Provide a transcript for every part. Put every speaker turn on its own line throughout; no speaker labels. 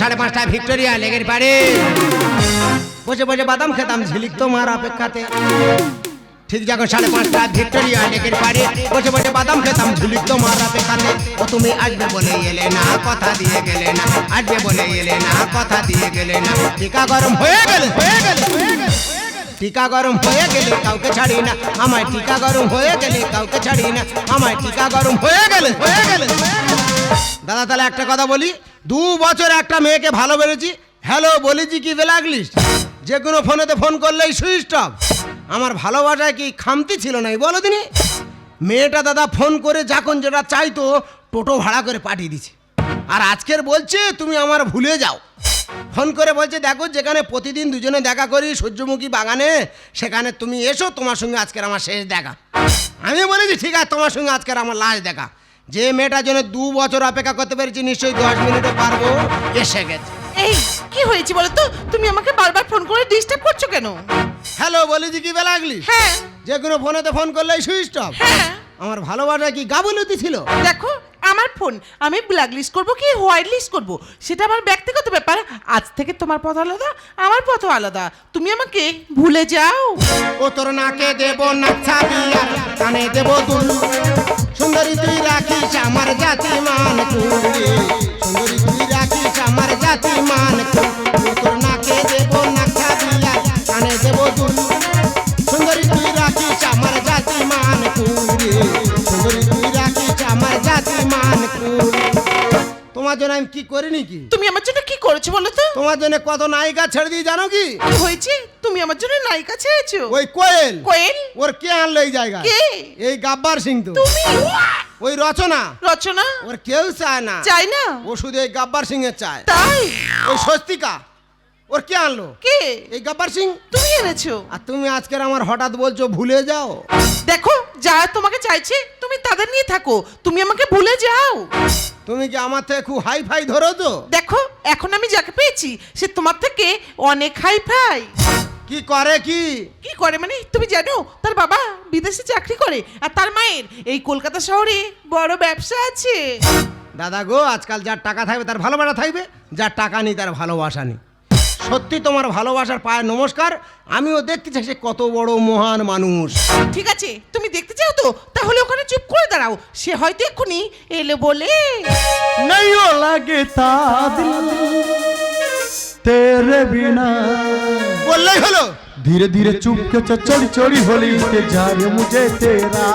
সাড়ে পাঁচটায় ভিক্টোরিয়া লেগের পারে বসে বসে বাদাম খেতাম ঝিলিক তোমার অপেক্ষাতে। ঠিক যখন সাড়ে পাঁচটা ভিক্টোরিয়া লেকের পারে বসে বসে বাদাম খেতাম ঝুলিক তোমার অপেক্ষাতে। ও তুমি আসবে বলে এলে না, কথা দিয়ে গেলে না। আসবে বলে এলে না, কথা দিয়ে গেলে না। টিকা গরম হয়ে গেলে হয়ে গেলে, হয়ে টিকা গরম হয়ে গেলে, কাউকে ছাড়ি না। আমায় টিকা গরম হয়ে গেলে, কাউকে ছাড়ি না। আমায় টিকা গরম হয়ে গেলে হয়ে গেলে। দাদা, তাহলে একটা কথা বলি। দু বছর একটা মেয়েকে ভালো বেড়েছি হ্যালো বলেছি কি বেলাগলিস যে কোনো ফোনেতে ফোন করলেই সুইচ অফ। আমার ভালোবাসায় কি খামতি ছিল না বলো দিনি? মেয়েটা দাদা ফোন করে যখন যেটা চাইতো, টোটো ভাড়া করে পাঠিয়ে দিছে আর আজকের বলছে, তুমি আমার ভুলে যাও। ফোন করে বলছে, দেখো, যেখানে প্রতিদিন দুজনে দেখা করি, সূর্যমুখী বাগানে, সেখানে তুমি এসো, তোমার সঙ্গে আজকের আমার শেষ দেখা। আমি বলেছি, ঠিক আছে, তোমার সঙ্গে আজকের আমার লাস্ট দেখা। যে মেয়েটার জন্য দু বছর অপেক্ষা করতে পেরেছি নিশ্চয়ই দশ মিনিটে পারব। এসে গেছে।
এই কি হয়েছে বলো তো? তুমি আমাকে বারবার ফোন করে ডিস্টার্ব করছ কেন?
হ্যালো বলি যে কি বেলা আগলি
হ্যাঁ।
যে কোনো ফোনেতে ফোন করলেই সুইচ অফ
হ্যাঁ।
আমার ভালোবাসা কি গাবলতি ছিল?
দেখো আমার ফোন আমি ব্ল্যাক লিস্ট করব কি হোয়াইট লিস্ট করব? সেটা আমার ব্যক্তিগত ব্যাপার। আজ থেকে তোমার পথ আলাদা, আমার পথ আলাদা। তুমি আমাকে ভুলে যাও।
ও তোর নাকে দেব না বিয়ার কানে দেব দুল। সুন্দরী তুই রাখিস আমার জাতি মান সুন্দরী তুই রাখিস আমার জাতি মান আমি কি করিনি কি?
তুমি আমার জন্য কি করেছ বলো তো?
তোমার জন্য কত নায়িকা ছেড়ে দিয়ে জানো কি?
কি হয়েছে তুমি আমার জন্য নায়িকা ছেড়েছো।
ওই কোয়েল।
কোয়েল?
ওর কে আনলো এই জায়গা
কে?
এই গাব্বার সিং তো।
তুমি?
ওই রচনা।
রচনা?
ওর কেউ চায় না।
চায় না?
ও শুধু এই গাব্বার সিং এর চায়।
তাই?
ওই স্বস্তিকা। ওর কে আনলো?
কে?
এই গাব্বার সিং।
তুমি এনেছো?
আর তুমি আজকের আমার হঠাৎ বলছো ভুলে যাও।
দেখো যারা তোমাকে চাইছে তুমি তাদের নিয়ে থাকো। তুমি আমাকে ভুলে যাও।
তুমি কি আমার থেকে খুব হাই ফাই ধরো তো
দেখো এখন আমি যাকে পেয়েছি সে তোমার থেকে অনেক হাই ফাই
কি করে কি?
কি করে মানে তুমি জানো তার বাবা বিদেশে চাকরি করে আর তার মায়ের এই কলকাতা শহরে বড় ব্যবসা আছে।
দাদা গো আজকাল যার টাকা থাকবে তার ভালোবাসা থাকবে যার টাকা নেই তার ভালোবাসা নেই। সত্যি তোমার ভালোবাসার পায়ে নমস্কার আমিও দেখতে চাই সে কত বড় মহান মানুষ
ঠিক আছে তুমি দেখতে চাও তো তাহলে ওখানে চুপ করে দাঁড়াও সে হয়তো এক্ষুনি এলো বলে
नहीं हो लगता दिल तेरे बिना
বললেই হলো
धीरे धीरे चुप के च- चोरी चोरी होली इंतजार मुझे तेरा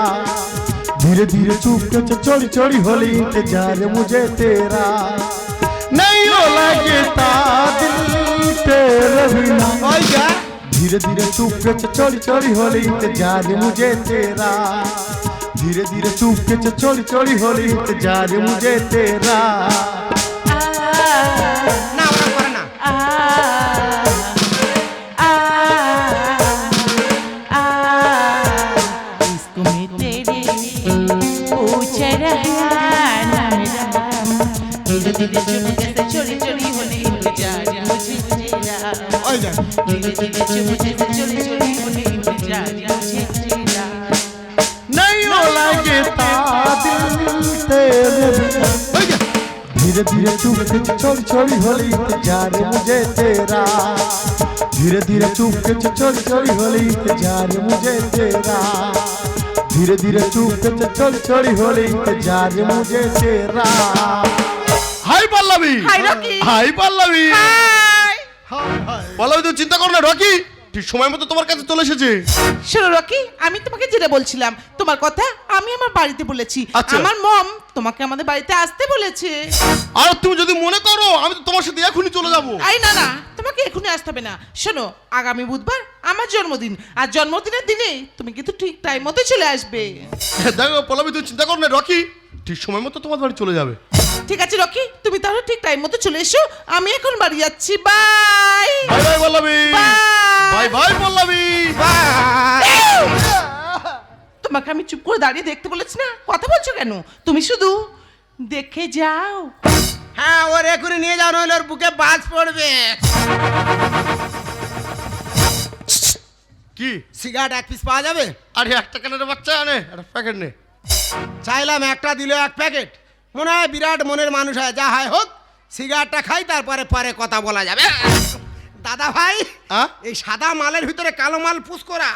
धीरे धीरे चुप के च- चोरी चोरी होली इंतजार मुझे तेरा नहीं हो लगता
रवीना
धीरे धीरे तू पे चोरी चोरी होली इंतजार मुझे तेरा धीरे धीरे तू पे चोरी चोरी होली इंतजार मुझे तेरा
Did you
ওই যা
धीरे धीरे चुप कैसे चोरी चोरी होने इंतजार मुझे तेरा
नहीं हो लगता दिल तेरे बिना
ওই যা
धीरे धीरे चुप के च- चोरी चोरी होली इंतजार मुझे तेरा धीरे धीरे चुप के च- चोरी चोरी होली इंतजार मुझे तेरा धीरे धीरे चुप के च- चोरी चोरी होली इंतजार मुझे तेरा
hi Pallavi
hi Rocky
hi Pallavi
hi
Pallavi তুমি চিন্তা করো না রকি। ঠিক সময় মতো তোমার কাছে চলে এসেছে।
শোনো রকি আমি তোমাকে যেটা বলছিলাম তোমার কথা আমি আমার বাড়িতে বলেছি।
আচ্ছা।
আমার মম তোমাকে আমাদের বাড়িতে আসতে বলেছে।
আর তুমি যদি মনে করো আমি তো তোমার সাথে এখনই চলে যাব।
আই না না তোমাকে এখনই আসতে হবে না। শোনো আগামী বুধবার আমার জন্মদিন আর জন্মদিনের দিনে তুমি কিন্তু ঠিক টাইম মতো চলে আসবে।
দেখো পল্লবী তুমি চিন্তা করো না রকি। ঠিক সময় মতো তোমার বাড়ি চলে যাবে।
ঠিক আছে রকি? তুমি তাহলে ঠিক টাইম মতো চলে এসো। আমি এখন বাড়ি যাচ্ছি। Bye
bye bye Pallavi.
Bye
bye Pallavi!
তোমাকে আমি চুপ করে দাঁড়িয়ে দেখতে বলেছি না? কথা বলছো কেন? তুমি শুধু দেখে যাও।
হ্যাঁ ওর এখনই নিয়ে যাও নইলে ওর বুকে বাজ পড়বে।
কি?
সিগারেট এক পিস পাওয়া যাবে?
আরে একটা কানের বাচ্চা আনে একটা প্যাকেট নে।
চাইলাম একটা দিল এক প্যাকেট মনে হয় বিরাট মনের মানুষ হয় যা হয় হোক সিগারেটটা খাই তারপরে পরে কথা বলা যাবে। দাদা ভাই এই সাদা মালের ভিতরে কালো মাল পুষ করা।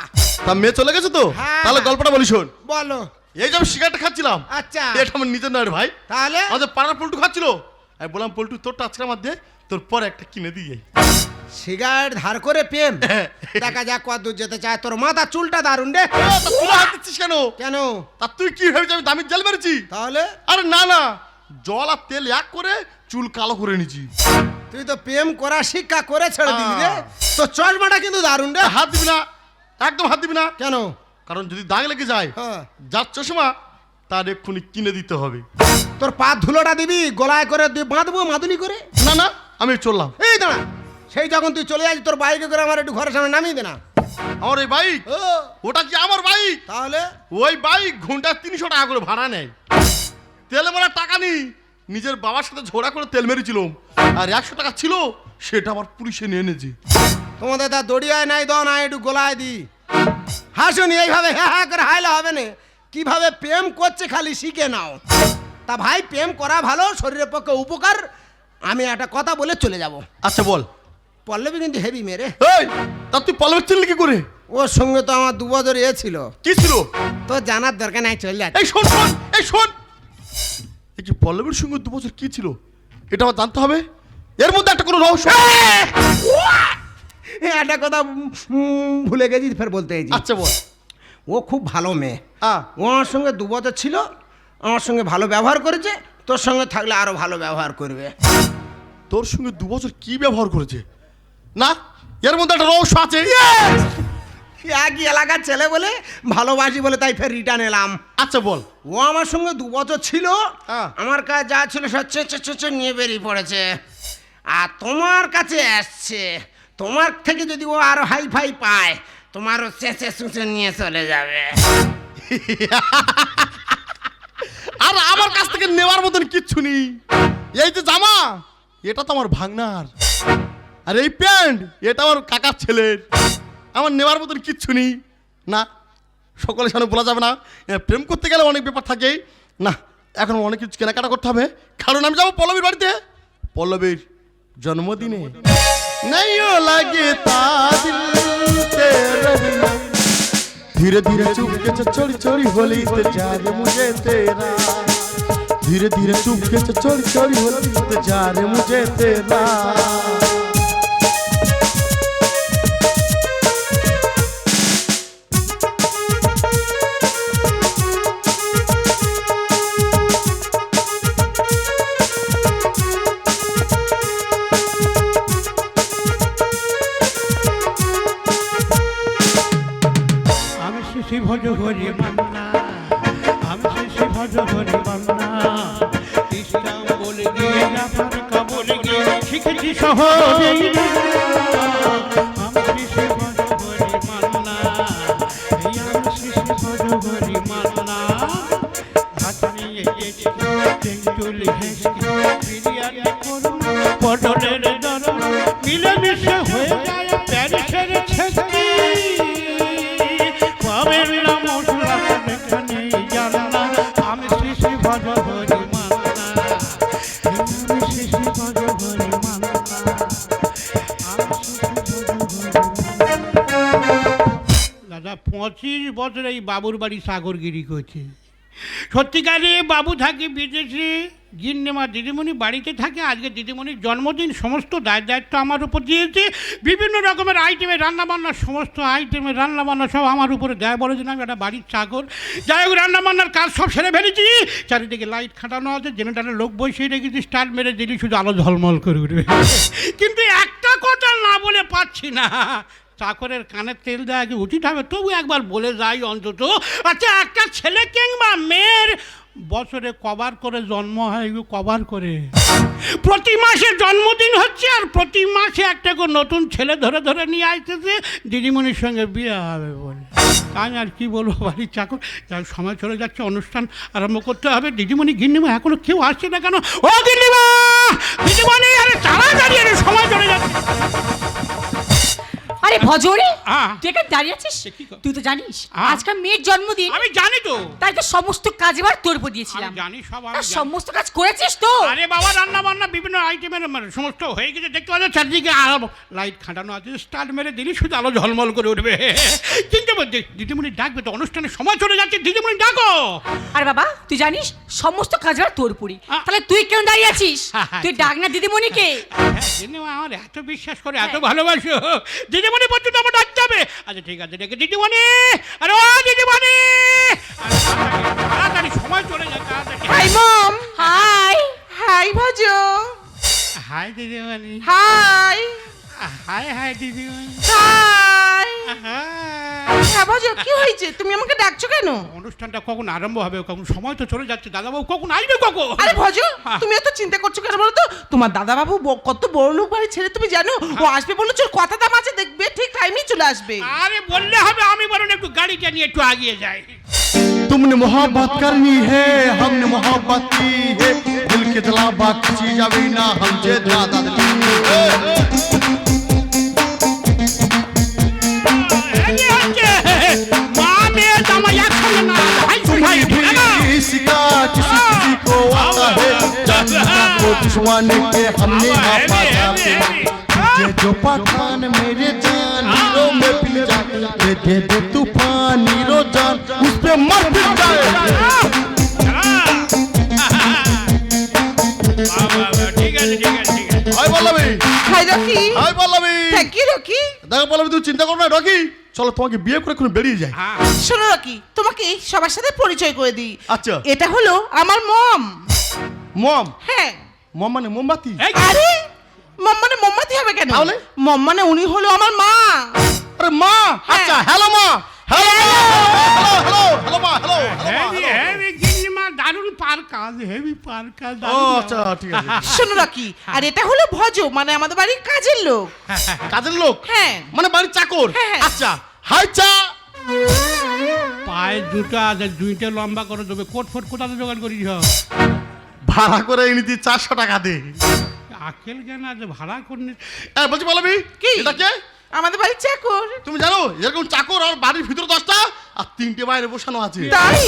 তা মেয়ে চলে গেছে তো?
হ্যাঁ।
তাহলে গল্পটা বলি শোন।
বলো।
এই যে আমি খাচ্ছিলাম
আচ্ছা।
এটা আমার নিজের নয় ভাই।
তাহলে?
আমাদের পাড়ার পল্টু খাচ্ছিল আমি বললাম পল্টু তোর আমার দে তোর পরে একটা কিনে দিয়ে
সিগারেট ধার করে প্রেম। দেখা যাক কত দূর যেতে চায়। তোর মাথা চুলটা দারুণ রে।
তুই হাত দিচ্ছিস কেন?
কেন?
তা তুই কি ভেবেছিস আমি দামি জাল মেরেছি?
তাহলে?
আরে না না। জল আর তেল এক করে চুল কালো করে নিছি
তুই তো প্রেম করা শিক্ষা করে ছেড়ে দিবি রে। তো চশমাটা কিন্তু দারুণ রে।
হাত দিবি না। একদম হাত দিবি না।
কেন?
কারণ যদি দাগ লেগে যায়
হ্যাঁ।
যার চশমা তার এক্ষুনি কিনে দিতে হবে।
তোর পা ধুলোটা দিবি গলায় করে দিয়ে বাঁধবো মাদুলি করে।
না না আমি চললাম।
এই দাঁড়া। সেই যখন তুই চলে যাচ্ছিস তোর বাইকে করে আমার একটু ঘরের সামনে নামিয়ে দে না।
আমার এই বাইক
ও।
ওটা কি আমার বাইক
তাহলে?
ওই বাইক ঘণ্টা তিনশো টাকা করে ভাড়া নেয়। তেলে মারা টাকা নেই। নিজের বাবার সাথে ঝোড়া করে তেল মেরেছিলাম। আর একশো টাকা ছিল সেটা আবার পুলিশে নিয়ে এনেছে।
তোমাদের তা দড়িয়ায় নাই দাও না একটু গোলায় দি হাসুনি এইভাবে হ্যাঁ হ্যাঁ করে হাইলে হবে না। কীভাবে প্রেম করছে খালি শিখে নাও। তা ভাই প্রেম করা ভালো শরীরের পক্ষে উপকার। আমি একটা কথা বলে চলে যাব।
আচ্ছা বল।
পল্লবী কিন্তু হেভি মেরে।
এই তা তুই পলবের চিনলি কি করে?
ওর সঙ্গে তো আমার দু বছর এ ছিল।
কি ছিল?
তো জানার দরকার নাই চলে যাচ্ছে
এই শোন শোন এই শোন। এই যে পল্লবীর সঙ্গে দু বছর কি ছিল? এটা আমার জানতে হবে। এর মধ্যে একটা কোনো রহস্য
একটা কথা ভুলে গেছি ফের বলতে গেছি
আচ্ছা বল।
ও খুব ভালো মেয়ে। ও আমার সঙ্গে দু বছর ছিল আমার সঙ্গে ভালো ব্যবহার করেছে তোর সঙ্গে থাকলে আরও ভালো ব্যবহার করবে।
তোর সঙ্গে দু বছর কি ব্যবহার করেছে? না? এর মধ্যে একটা রহস্য আছে।
একই এলাকার ছেলে বলে ভালোবাসি বলে তাই ফের রিটার্ন এলাম।
আচ্ছা বল।
ও আমার সঙ্গে দু বছর ছিল।
হ্যাঁ।
আমার কাছে যা ছিল সব চে চে চে চে নিয়ে বেরিয়ে পড়েছে। আর তোমার কাছে আসছে। তোমার থেকে যদি ও আরও হাই ফাই পায় তোমারও চেঁচে সুচে নিয়ে চলে যাবে।
আর আমার কাছ থেকে নেওয়ার মতন কিচ্ছু নেই। এই যে জামা এটা তো আমার ভাগনার আর এই প্যান্ট, এটা আমার কাকার ছেলের। আমার নেওয়ার মতন কিচ্ছু নেই। না, সকলের সামনে বলা যাবে না। প্রেম করতে গেলে অনেক ব্যাপার থাকে। না, এখন অনেক কিছু কেনাকাটা করতে হবে। কারণ আমি যাব পল্লবীর বাড়িতে। পল্লবীর জন্মদিনে। লাগে
ধীরে ধীরে চুপকে চড়ি চড়ি হলি যারে মুঝে তেরা। ধীরে ধীরে চুপকে চড়ি চড়ি হলি
যারে মুঝে তেরা। হরি মান্না আমি শিশি ভজ হরি মান্না ইসলাম বলে গিয়ে জাফর কাবুল গিয়ে শিখেছি শহরে আমি শিশি ভজ হরি মান্না এই আমি শিশি ভজ হরি মান্না হাত নিয়ে গেছি তেঁতুল হেসকি বিরিয়ানি করুন পটলের দরদ মিলেমিশে হয়ে পঁচিশ বছর এই বাবুর বাড়ি সাগরগিরি করছে। সত্যিকারে বাবু থাকে বিদেশে, গিন্নেমা দিদিমণি বাড়িতে থাকে, আজকে দিদিমণির জন্মদিন, সমস্ত দায় দায়িত্ব আমার উপর দিয়েছে। বিভিন্ন রকমের আইটেমে রান্নাবান্না, সমস্ত আইটেমে রান্নাবান্না সব আমার উপরে দেয়। বলে যে আমি একটা বাড়ির চাকর যাই হোক, রান্নাবান্নার কাজ সব সেরে ফেলেছি। চারিদিকে লাইট খাটানো আছে জেনারেটারের লোক বসিয়ে রেখেছি স্টার মেরে দিলি, শুধু আলো ঝলমল করে উঠবে। কিন্তু একটা কথা না বলে পাচ্ছি না। চাকরের কানের তেল দেওয়া কি উচিত হবে? তবু একবার বলে যাই অন্তত আচ্ছা একটা ছেলে কিংবা মেয়ের বছরে কবার করে জন্ম হয় কবার করে? প্রতি মাসে জন্মদিন হচ্ছে আর প্রতি মাসে একটা করে নতুন ছেলে ধরে ধরে নিয়ে আসতেছে, দিদিমণির সঙ্গে বিয়ে হবে বলে। আমি আর কি বলব, বাড়ির চাকর, যাই সময় চলে যাচ্ছে, অনুষ্ঠান আরম্ভ করতে হবে। দিদিমণি, গিন্নিমা এখনও কেউ আসছে না কেন? ও গিন্নিমা! দিদিমণি, আরে তাড়াতাড়ি আরে, সময় চলে যাচ্ছে।
আরে ভজরে
হ্যাঁ।
তুই এখানে দাঁড়িয়ে আছিস?
সে কি কর-
তুই তো জানিস
হ্যাঁ।
আজকে মেয়ের জন্মদিন।
আমি জানি তো।
তাই তো সমস্ত কাজ এবার তোর উপর দিয়েছিলাম।
আমি জানি সব আমি জানি।
সমস্ত কাজ করেছিস তো?
আরে বাবা রান্না বান্না বিভিন্ন আইটেমের মানে সমস্ত হয়ে গেছে। দেখতে পাচ্ছ চারদিকে আলো লাইট খাটানো আছে স্টার্ট মেরে দিলি শুধু আলো ঝলমল করে উঠবে। কিন্তু বলছি, দিদিমণি ডাকবে তো অনুষ্ঠানের সময় চলে যাচ্ছে। দিদিমণি ডাকো!
আরে বাবা তুই জানিস সমস্ত কাজ এবার তোর উপরই।
আ-
তাহলে তুই কেন দাঁড়িয়ে আছিস? তুই ডাক না দিদিমণিকে।
হ্যাঁ, দিদিমা আমার এত বিশ্বাস করে এত ভালোবাসো। দিদিমণি পর্যন্ত আমার ডাকতে হবে আচ্ছা ঠিক আছে ডেকে দিদিমণি। আরে ও দিদিমণি! আরে, তাড়াতাড়ি, সময় চলে যায় তাড়াতাড়ি।
Hi mom.
হাই।
হাই ভাজো।
হাই দিদিমণি।
হাই।
হাই হাই দিদিমণি।
হাই। হ্যাঁ ভজো কি হয়েছে তুমি আমাকে ডাকছো কেন
অনুষ্ঠানটা কখন আরম্ভ হবে কখন সময় তো চলে যাচ্ছে দাদাবাবু কখন আসবে কখন
আরে ভজো
হ্যাঁ।
তুমি এত চিন্তা করছো কেন বলো তো তোমার দাদা বাবু কত বড় লোক বাড়ি ছেড়ে তুমি জানো ও আসবে বললো চল কথা দাম আছে দেখবে ঠিক টাইমেই চলে আসবে
আরে বললে হবে আমি বরং একটু গাড়িটা নিয়ে একটু আগিয়ে যাই
तुमने मोहब्बत करनी है हमने मोहब्बत की है दिल के जलाबा किसी जावे ना हमसे ज्यादा
এই
दुश्मन के हमने आपा जाते ये जो पठान मेरे जान हीरो में पिल जाए दे दे दे तूफान हीरो जान उस पे मर पिल जाए
ঠিক আছে ঠিক আছে ঠিক আছে
hi Pallavi
hi Rocky
hi Pallavi
thank you Rocky
দেখো পল্লবী তুমি চিন্তা করো না রকি চলো তোমাকে বিয়ে করে এখন বেরিয়ে যাই
হ্যাঁ
শোনো রকি তোমাকে সবার সাথে পরিচয় করে দিই
আচ্ছা।
এটা হলো আমার মম
মম
হ্যাঁ
মম মানে মোমবাতি
আরে মম মানে মোমবাতি হবে কেন?
তাহলে?
মম মানে উনি হলো আমার মা।
আরে মা আচ্ছা হ্যালো মা হ্যালো হ্যালো হ্যালো হ্যালো মা হ্যালো
হেভি হেভি গিন্নিমা দারুণ পার কাজ হেভি পার কাজ
ও আচ্ছা ঠিক আছে।
শোনো রকি আর এটা হলো ভজ মানে আমাদের বাড়ির কাজের লোক।
কাজের লোক?
হ্যাঁ।
মানে বাড়ির চাকর?
হ্যাঁ।
আচ্ছা হাই চা।
পায়ে দুটো আছে দুইটা লম্বা করে দেবে কোট ফোট কোথাতে জোগাড় করিস?
ভাড়া করে এনে দিই চারশো টাকা দে
আকেল জ্ঞান আছে ভাড়া করে
এই বলছি পল্লবী
কি?
এটা কে
আমাদের বাড়ির চাকর
তুমি জানো এরকম চাকর আর বাড়ির ভিতরে দশটা আর তিনটে বাইরে বসানো আছে
তাই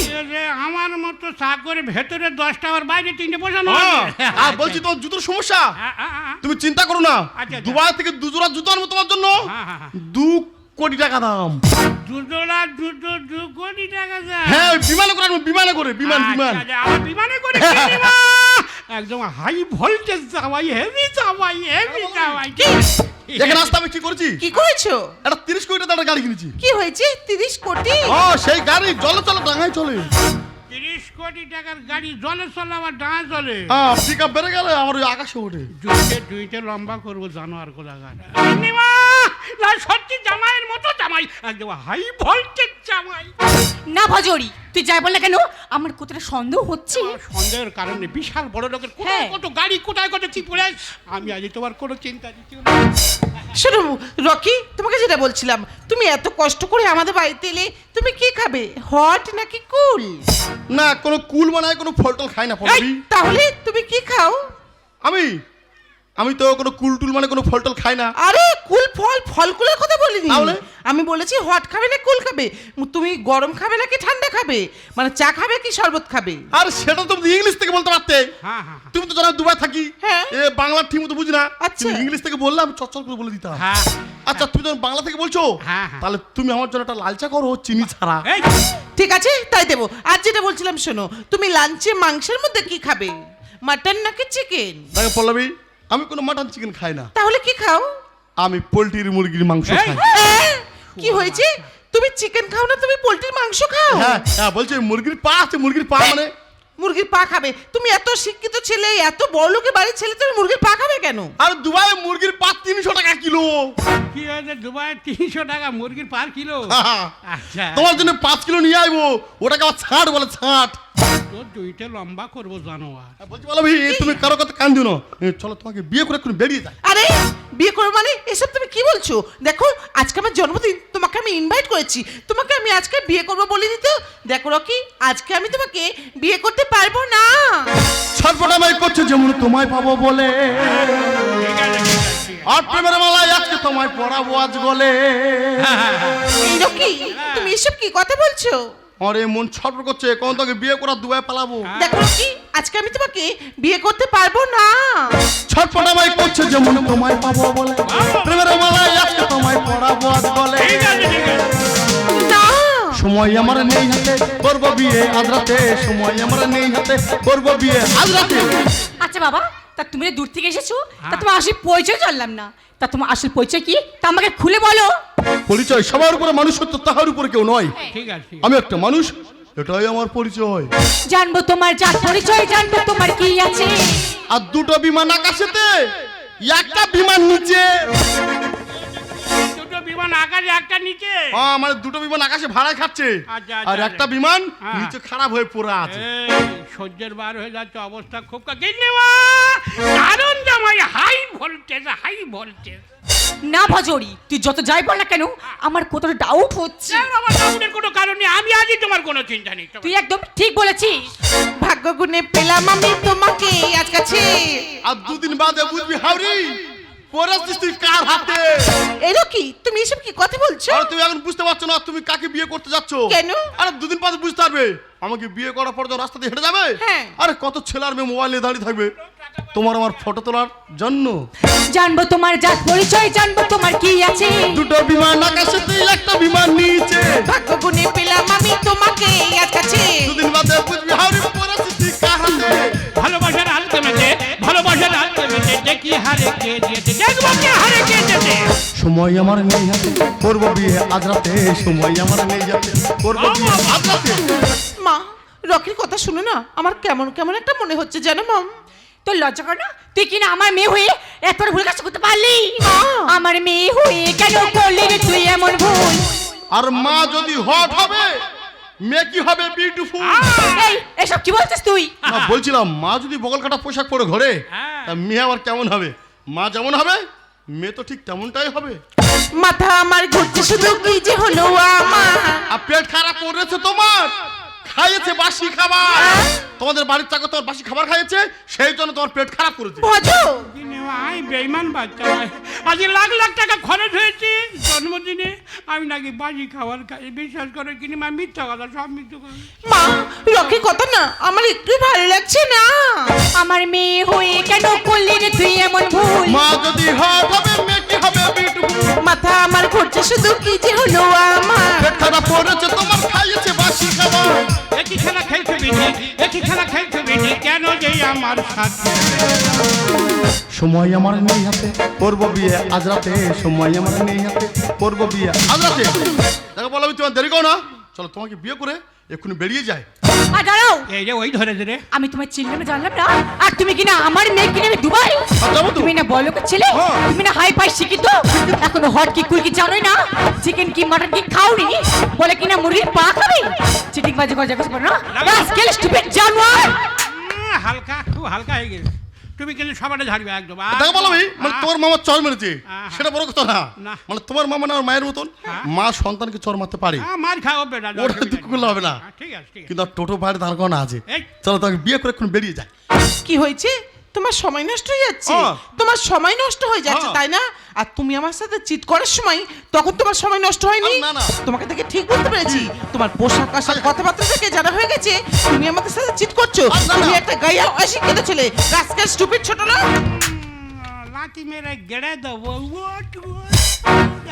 আমার মতো চাকরে ভেতরে দশটা আর বাইরে তিনটে বসানো
হ্যাঁ,
আছে।
আর বলছি তোর জুতোর সমস্যা। তুমি চিন্তা করো না
আচ্ছা, আচ্ছা।
দুবাই থেকে দুজোড়া জুতো আনব তোমার জন্য
হ্যাঁ, হ্যাঁ, হ্যাঁ।
দু কোটি টাকা দাম
দুজোড়া দুটো দু কোটি টাকা যায়
হ্যাঁ বিমানে করে আনব বিমানে করে বিমান বিমান।
আচ্ছা, আচ্ছা, আমার বিমানে করে। একদম হাই ভোল্টেজ জামাই হেভি জামাই হেভি জামাই।
এখানে আসতে আমি কি করেছি?
কি করেছ?
একটা তিরিশ কোটি টাকার গাড়ি কিনেছি।
কি হয়েছে? তিরিশ কোটি?
ও সেই গাড়ি জলে চলে ডাঙায় চলে।
তিরিশ কোটি টাকার গাড়ি জলে চলে আবার ডাঁয়ে চলে।
হ্যাঁ পিক আপ বেড়ে গেলে আমার ওই আকাশে ওঠে।
দুইটে দুইটে লম্বা করব জানোয়ার কোলাঘাট নিমা না সত্যি জামাইয়ের মতো জামাই। একদম হাই ভোল্টেজ জামাই।
না ভজরি তুই যাই বল না কেন? আমার কতটা সন্দেহ হচ্ছে।
সন্দেহের কারণে বিশাল বড় লোকের কোথায়
হ্যাঁ।
কত গাড়ি কোথায় কত কি পড়ে আমি আজ তোমার কোনো চিন্তা দিচ্ছি না।
শোনো রকি তোমাকে যেটা বলছিলাম তুমি এত কষ্ট করে আমাদের বাড়িতে এলে তুমি কি খাবে? হট নাকি কুল?
না কোনো কুল বানায় কোনো ফল টল খাই না
তাহলে তুমি কি খাও?
আমি আমি তো কোনো কুল টুল মানে কোনো ফল টল খাই না।
আরে কুল ফল ফলকুলের কথা বলিনি?
তাহলে?
আমি বলেছি হট খাবে না কুল খাবে? তুমি গরম খাবে নাকি ঠান্ডা খাবে? মানে চা খাবে কি শরবত খাবে?
আর সেটা তো তুমি ইংলিশ থেকে বলতে পারতে।
হ্যাঁ হ্যাঁ
তুমি তো জানো দুবাই থাকি।
হ্যাঁ।
এ বাংলা ঠিক মতো বুঝি না।
আচ্ছা।
তুমি ইংলিশ থেকে বললে আমি চচ্চল করে বলে দিতাম।
হ্যাঁ
আচ্ছা তুমি যখন বাংলা থেকে বলছো
হ্যাঁ, হ্যাঁ।
তাহলে তুমি আমার জন্য একটা লাল চা করো চিনি ছাড়া।
এই!
ঠিক আছে তাই দেবো। আর যেটা বলছিলাম শোনো তুমি লাঞ্চে মাংসের মধ্যে কি খাবে? মাটন নাকি চিকেন
দেখো পল্লবী আমি কোনো মাটন চিকেন খাই না।
তাহলে কি খাও?
আমি পোলট্রির মুরগির মাংস খাই।
হ্যাঁ? কি হয়েছে? তুমি চিকেন খাও না তুমি পোলট্রির মাংস খাও?
হ্যাঁ হ্যাঁ বলছি মুরগির পা আছে মুরগির পা মানে?
মুরগির পা খাবে। তুমি এত শিক্ষিত ছেলে এত বড় লোকের বাড়ির ছেলে তুমি মুরগির পা খাবে কেন?
আর দুবাই মুরগির পা তিনশো টাকা কিলো।
কি হয়েছে? দুবাই তিনশো টাকা মুরগির পার কিলো? আচ্ছা।
তোমার জন্য পাঁচ কিলো নিয়ে আসব ওটাকে আবার ছাট বলে ছাট।
তো দুইটা লম্বা করব জানোয়ার।
বলছি পল্লবী তুমি কারও কথা কান দিও না। চলো তোমাকে বিয়ে করে এক্ষুনি বেরিয়ে যায়
আরে বিয়ে করো মানে? এসব তুমি কি বলছো? দেখো আজকে আমার জন্মদিন তোমাকে আমি ইনভাইট করেছি। তোমাকে আমি আজকে বিয়ে করব বলিনি তো দেখো রকি আজকে আমি তোমাকে বিয়ে করতে পারব না।
ছটফটামাই করছে যেমন তোমায় পাবো বলে।
আর প্রেমের মালায় আজকে তোমায় পড়াবো আজ
এই রকি তুমি এসব কি কথা বলছো?
আরে মন ছটফট করছে কোন তোকে বিয়ে করার দুবাই পালাবো।
দেখো রকি আজকে আমি তোমাকে বিয়ে করতে পারব না।
ছটফট আমায় করছে যেমন তোমায় পাবো বলে। প্রেমের মালায় আজকে তোমায় পড়াবো আজ গলে
ঠিক আছে ঠিক আছে।
না।
সময় আমার নেই হাতে করব বিয়ে আজ রাতে। সময় আমার নেই হাতে করব বিয়ে আজ রাতে।
আচ্ছা বাবা তা তুমি যে দূর থেকে এসেছ তা তোমার আসল পরিচয় জানলাম না। তা তোমার আসল পরিচয় কি? তা আমাকে খুলে বলো।
পরিচয় সবার উপরে মানুষ তো তাহার উপরে কেউ নয়।
ঠিক আছে।
আমি একটা মানুষ এটাই আমার পরিচয়।
জানব তোমার যা পরিচয় জানব তোমার কি আছে।
আর দুটো বিমান আকাশেতে একটা বিমান নিচে।
বিমান আকাশে একটা নিচে।
হ্যাঁ মানে দুটো বিমান আকাশে ভাড়ায় খাচ্ছে।
আচ্ছা, আচ্ছা,
আর একটা বিমান
হ্যাঁ।
নিচে খারাপ হয়ে পড়ে আছে।
সহ্যের বার হয়ে যাচ্ছে অবস্থা খুব কিনেওয়া দারুণ জামাই হাই ভোল্টেজ হাই ভোল্টেজ
না ভজরি তুই যত যাই বল না কেন আমার কতটা ডাউট হচ্ছে।
আমার ডাউনের কোনো কারণ নেই আমি আজই তোমার কোনো চিন্তা নেই
তুই একদম ঠিক বলেছিস। ভাগ্য গুণে পেলাম আমি তোমাকে আজ কাছে।
আর দুদিন বাদে বুঝবি হাওরি পড়েছিস তুই কার হাতে?
এলো কি? তুমি এসব কি কথা বলছো?
আর তুমি এখন বুঝতে পারছ না তুমি কাকে বিয়ে করতে যাচ্ছ?
কেন?
আরে দুদিন পরে বুঝতে পারবে। আমাকে বিয়ে করার পর যখন রাস্তা দিয়ে হেঁটে যাবে
হ্যাঁ।
আরে কত ছেলে আর মেয়ে মোবাইল নিয়ে দাঁড়িয়ে থাকবে। তোমার আমার ফটো তোলার জন্য।
জানব তোমার জাত পরিচয় জানব তোমার কি আছে।
দুটো বিমান আকাশেতে একটা বিমান নিচে।
ভাগ্য গুণে পেলাম আমি তোমাকে কাছে।
দুদিন বাদে বুঝবি তুই কার হাতে
ভালোবাসার হালতে মেতে ভালোবাসার হালতে মেতে দেখি হারে কে দিয়েছে দেখব কে হারে কে দিয়েছে।
সময় আমার নেই হাতে করব বিয়ে আজ রাতে। সময় আমার নেই হাতে করব বিয়ে আজ রাতে।
মা রকির কথা শুনে না আমার কেমন কেমন একটা মনে হচ্ছে জানো মাম?
তোর লজ্জা কর না তুই কিনা আমার মেয়ে হয়ে এত ভুল কাজ করতে পারলি? আমার মেয়ে হয়ে কেন করলি তুই এমন ভুল?
আর মা যদি হট হবে মেয়ে কি হবে বিউটিফুল
এই এসব কি বলছিস তুই?
না বলছিলাম মা যদি বগল কাটা পোশাক পরে ঘরে
হ্যাঁ।
তা মেয়ে আবার কেমন হবে? মা যেমন হবে মেয়ে তো ঠিক তেমনটাই হবে।
মাথা আমার ঘুরছে শুধু কি যে হলো আমার?
আর পেট খারাপ করেছে তোমার। খাইয়েছে বাসি খাবার। তোমাদের বাড়ির চাকর তোমার বাসি খাবার খাইয়েছে সেই জন্য তোমার পেট খারাপ করেছে।
কিনেওয়া বেইমান বাচ্চা ভাই। আজ লাখ লাখ টাকা খরচ হয়েছে জন্মদিনে। আমি নাকি বাজি খাবার খাই বিশ্বাস করে কিনে মা মিথ্যা কথা সব মিথ্যা কথা।
মা রকির কথা না আমার একটু ভালো লাগছে না।
আমার মেয়ে হয়ে কেন করলি রে তুই এমন ভুল?
মা যদি হবে মেয়ে কি হবে
মাথা আমার ঘুরছে শুধু কি যে হলো আমার?
আমার সাথে।
সময় আমার নেই হাতে। করব বিয়ে। আজ রাতে সময় আমার নেই হাতে। করব বিয়ে। আজ রাতে? দেখো বলো আমি তোমার দেরি করো না। চলো তোমাকে বিয়ে করে এক্ষুনি বেরিয়ে যায়
আর দাঁড়াও।
এই যে ওই ধরেছে রে
আমি তোমার চিনলাম জানলাম না। আর তুমি কিনা আমার মেয়ে কিনে আমি দুবাই?
যাব তো।
তুমি না বলো ছেলে?
হ্যাঁ।
তুমি না হাই ফাই শিখিত এখনও হট কি কুল কি জানোই না। চিকেন কি মাটন কি খাওনি? বলে কিনা মুরগির পা খাবে? চিটিং বাজে করে যাবে না রাস্কেল স্টুপিড জানোয়ার!
হালকা খুব হালকা হয়ে গেছে। তুমি কিন্তু ঝাড়বে একদম।
দেখো বলো ভাই মানে
আ-
তোমার মামা চর মেরেছে।
হ্যাঁ।
সেটা বড় কথা না। মানে তোমার মামা না মায়ের মতন। মা সন্তানকে চর মারতে পারে।
মার খাও বেটা
ওটা দুঃখ করলে হবে না।
ঠিক আছে
কিন্তু আর টোটো বাইরে দাঁড় করানো আছে। চলো তোমাকে বিয়ে করে এখন বেরিয়ে যায়
কি হয়েছে? তোমার সময় নষ্ট হয়ে যাচ্ছে
হ্যাঁ।
তোমার সময় নষ্ট হয়ে যাচ্ছে
হ্যাঁ।
তাই না আর তুমি আমার সাথে চিট করার সময় তখন তোমার সময় নষ্ট হয়নি
আরে না, না।
তোমাকে দেখে ঠিক বলতে পেরেছি তোমার পোশাক আশাক কথাবার্তা থেকে জানা হয়ে গেছে তুমি আমাদের সাথে চিট করছ
আরে না, না।
তুমি একটা গাইয়া অশিক্ষিত ছেলে রাস্কাল স্টুপিড ছোট না
লাঠি মেরে গেড়ে দেবো।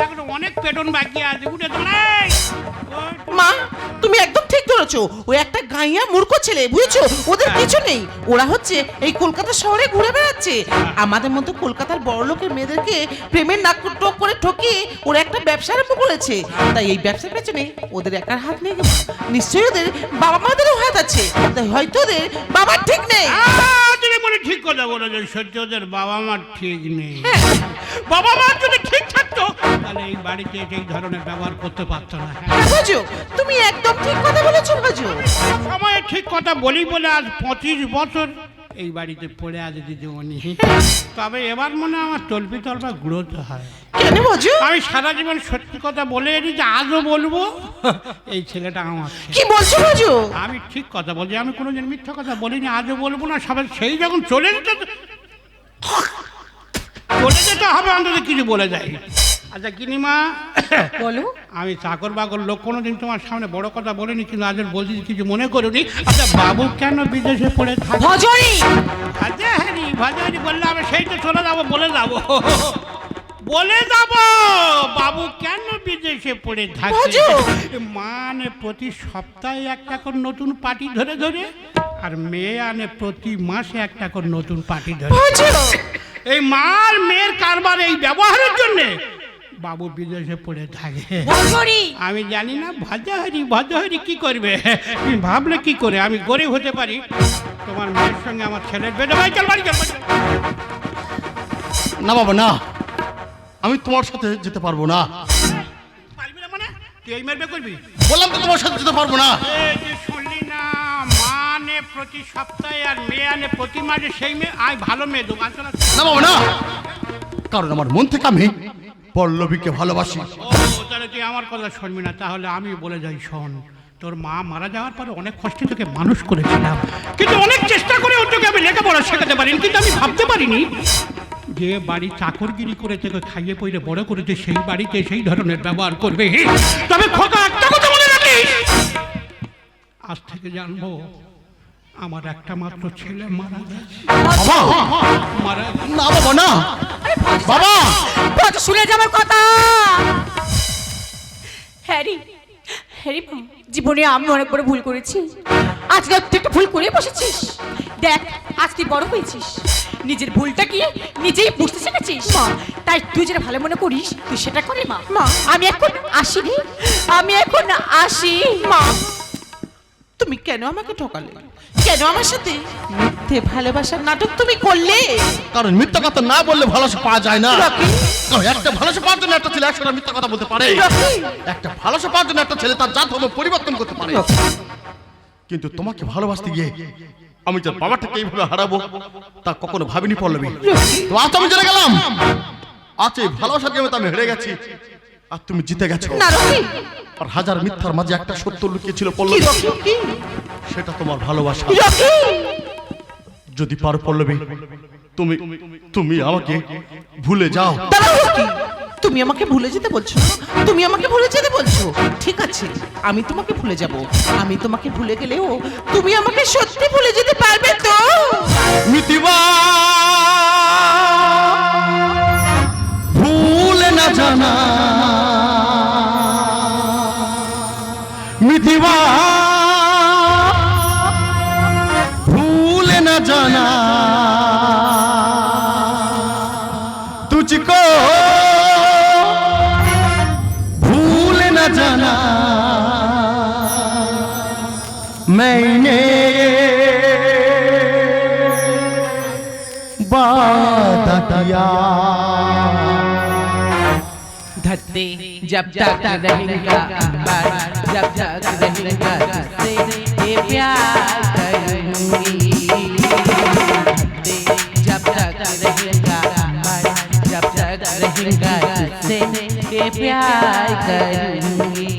এখন অনেক পেটন বাকি আছে উঠে তো
মা তুমি একদম ঠিক ধরেছো। ও একটা গাইয়া মূর্খ ছেলে বুঝেছ? ওদের কিছু নেই। ওরা হচ্ছে এই কলকাতা শহরে ঘুরে বেড়াচ্ছে। আমাদের মতো কলকাতার বড় লোকের মেয়েদেরকে প্রেমের নাক টোক করে ঠকিয়ে ওরা একটা ব্যবসা আরম্ভ করেছে। তাই এই ব্যবসার পেছনে ওদের একার হাত নেই। নিশ্চয়ই ওদের বাবা মাদেরও হাত আছে। তাই হয়তো ওদের বাবার ঠিক নেই।
তুমি ঠিক কথা বলে সত্যি ওদের বাবা মার ঠিক নেই। বাবা মার যদি ঠিক থাকতো তাহলে এই বাড়িতে এই ধরনের ব্যবহার করতে পারতো না
হ্যাঁ, তুমি একদম ঠিক কথা বলেছ ভজু
সময়ে ঠিক কথা বলি বলে আজ পঁচিশ বছর এই বাড়িতে পড়ে আছে দিদিমণি তবে এবার মনে আমার তল্পি তল্পা গুঁড়োতে হয়।
কেন
আমি সারা জীবন সত্যি কথা বলে এলি যে আজও বলব। এই ছেলেটা আমার।
কি বলছো ভজু
আমি ঠিক কথা বলছি আমি কোনো কোনোদিন মিথ্যা কথা বলিনি আজও বলব না সবাই সেই যখন চলে যেত চলে যেতে হবে অন্তত কিছু বলে যায় আচ্ছা কিনিমা
বলো।
আমি চাকর বাকর লোক কোনোদিন তোমার সামনে বড় কথা বলিনি কিন্তু আজ বলছি কিছু মনে করিনি। আচ্ছা বাবু কেন বিদেশে পড়ে থাকে?
ভজরি
আচ্ছা হ্যারি ভাজারি বললে আমি সেই তো চলে যাব বলে যাব। বলে যাব বাবু কেন বিদেশে পড়ে থাকে! মানে প্রতি সপ্তাহে একটা করে নতুন পার্টি ধরে ধরে আর মেয়ে আনে প্রতি মাসে একটা করে নতুন পার্টি ধরে। এই মার মেয়ের কারবার এই ব্যবহারের জন্য। বাবু বিদেশে পড়ে থাকে। আমি জানি না ভাজাহারি ভাজাহারি কি করবে? তুমি ভাবলে কি করে? আমি গরিব হতে পারি। তোমার মেয়ের সঙ্গে আমার ছেলের বেদে ভাই চল বাড়ি চল
না বাবা না। আমি তোমার সাথে যেতে পারব না।
পারবি না মানে? তুই এই মেয়ের করবি?
বললাম তো তোমার সাথে যেতে পারব না।
এই যে শুনলি না মানে প্রতি সপ্তাহে আর মেয়ে আনে প্রতি মাসে সেই মেয়ে। আয় ভালো মেয়ে দোকান
না বাবা না। কারণ আমার মন থেকে আমি পল্লবীকে ভালোবাসি।
তুই আমার কথা শুনবি না, তাহলে আমি বলে যাই, শোন, তোর মা মারা যাওয়ার পরে অনেক কষ্টে তোকে মানুষ করেছিলাম। কিন্তু অনেক চেষ্টা করে তোকে আমি লেখাপড়া শেখাতে পারিনি, কিন্তু আমি ভাবতে পারিনি যে বাড়ি চাকরগিরি করে তোকে খাইয়ে পইলে বড় করেছে, সেই বাড়িতে সেই ধরনের ব্যবহার করবে। তবে খোকা, একটা কথা রাখিস? আজ থেকে জানব আমার একটা মাত্র ছেলে মারা গেছে।
বাবা!
মারা
না বাবা না! বাবা!
শুনে যাবার কথা! হ্যারি হ্যারি জীবনে আমি অনেক বড় ভুল করেছি। আজকে তুই একটা ভুল করে বসেছিস। দেখ আজ তুই বড় হয়েছিস। নিজের ভুলটা কি নিজেই বুঝতে শিখেছিস? মা! তাই তুই যেটা ভালো মনে করিস তুই সেটা করে মা। মা! আমি এখন আসি রে আমি এখন আসি। মা!
তুমি কেন আমাকে ঠকালে? কেন আমার সাথে? মিথ্যে ভালোবাসার নাটক তুমি করলে?
কারণ মিথ্যা কথা না বললে ভালোবাসা পাওয়া যায় না।
রকি।
কারণ একটা ভালোবাসা পাওয়ার জন্য একটা ছেলে একশো মিথ্যা কথা বলতে পারে।
রকি।
একটা ভালোবাসা পাওয়ার জন্য একটা ছেলে তার জাত ধর্ম পরিবর্তন করতে পারে। কিন্তু তোমাকে ভালোবাসতে গিয়ে আমি যার বাবাটাকে এইভাবে হারাবো তা কখনো ভাবিনি পল্লবী। তো আজ তো আমি জেনে গেলাম। আজ এই ভালোবাসার গেমে তো আমি হেরে গেছি। আর তুমি জিতে গেছো।
না রকি।
আর হাজার মিথ্যার মাঝে একটা সত্য লুকিয়ে ছিল পল্লবী সেটা তোমার ভালোবাসা। যদি পারো পল্লবী তুমি তুমি আমাকে ভুলে যাও।
তুমি আমাকে ভুলে যেতে বলছো? তুমি আমাকে ভুলে যেতে বলছো? ঠিক আছে আমি তোমাকে ভুলে যাব। আমি তোমাকে ভুলে গেলেও তুমি আমাকে সত্যি ভুলে যেতে পারবে তো?
মিতিবা ভুল না জানা। वादा किया
धरते जब तक रहेगा जब तक रहेगा ये प्यार करूँगी। जब तक रहेगा जब तक रहेगा ये प्यार करूँगी।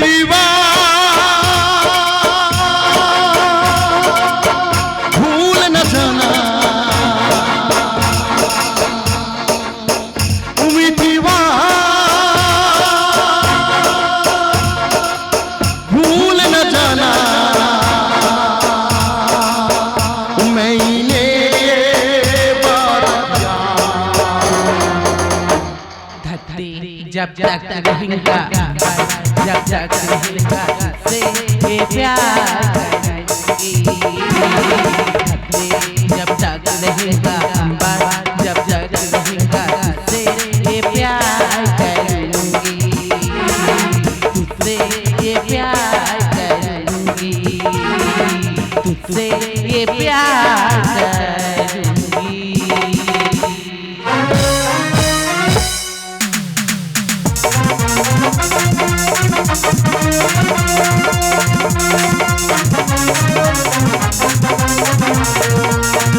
दीवा
जब तक रहेगा जब तक रहेगा तुझसे ये प्यार करूंगी धरती जब तक रहेगा जब